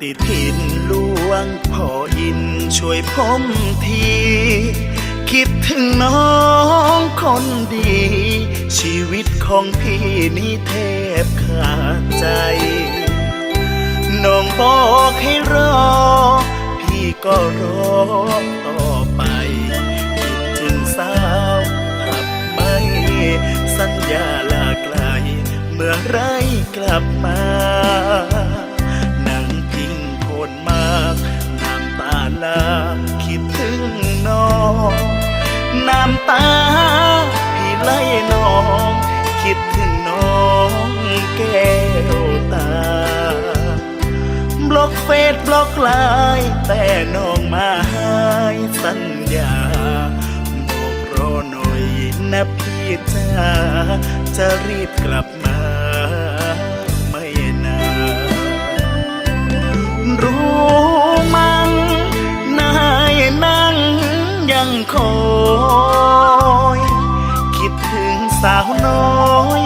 ฏิทินลวงพ่ออินช่วยผมที คิดถึงน้องคนดี ชีวิตของพี่นี่แทบขาดใจ น้องบอกให้รอ พี่ก็รอต่อไป คิดถึงสาวขับไม่ สัญญาลาไกล เมื่อไรกลับมาำตา พี่ไล่น้อง คิดถึงน้องแก้วตา บล็อกเฟซบล็อกไลน์แต่น้องมาหายสัญญาบอกรอหน่อยนะพี่จ้าจะรีบกลับมาาวน้อย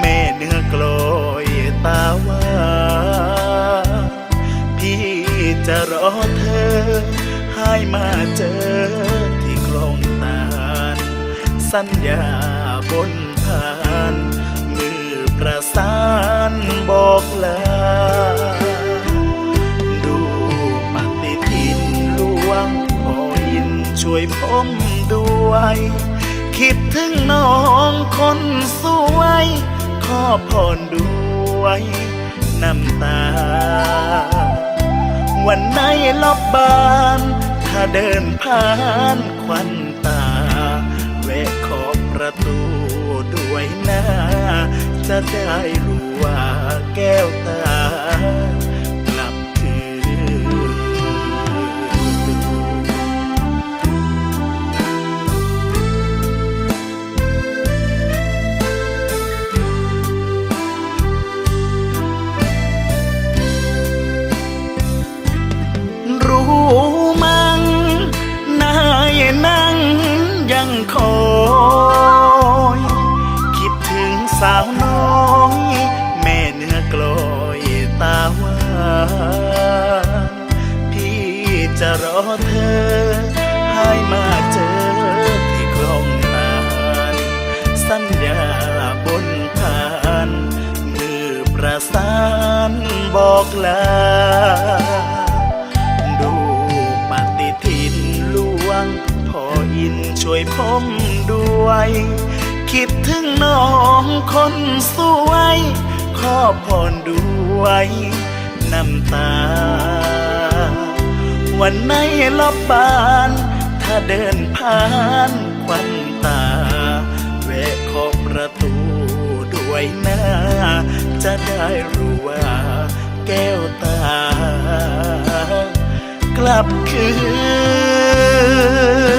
แม่เนื้อกลอยตาหวานพี่จะรอเธอ ให้มาเจอที่คลองตาล สัญญาบนผ่านมือประสานบอกลาดูปฏิทินลวงพ่ออินช่วยผมด้วย คิดถึงน้องคนสวย ขอพรด้วยน้ำตา วันไหนลอบบาน ถ้าเดินผ่านควันตา แวะขอบประตูด้วยนะจะได้รู้ว่าแก้วตา คอยคิดถึงสาวน้อย แม่เนื้อกลอยตาหวานพี่จะรอเธอ ให้มาเจอที่คลองตาลสัญญาบนผ่านมือประสานบอกลา วยผมด้วย คิดถึงน้องคนสวย ขอพรด้วยน้ำตา วันไหนลอบบาน ถ้าเดินผ่านควันตา แวะขอบประตูด้วยนะจะได้รู้ว่าแก้วตา กลับคืน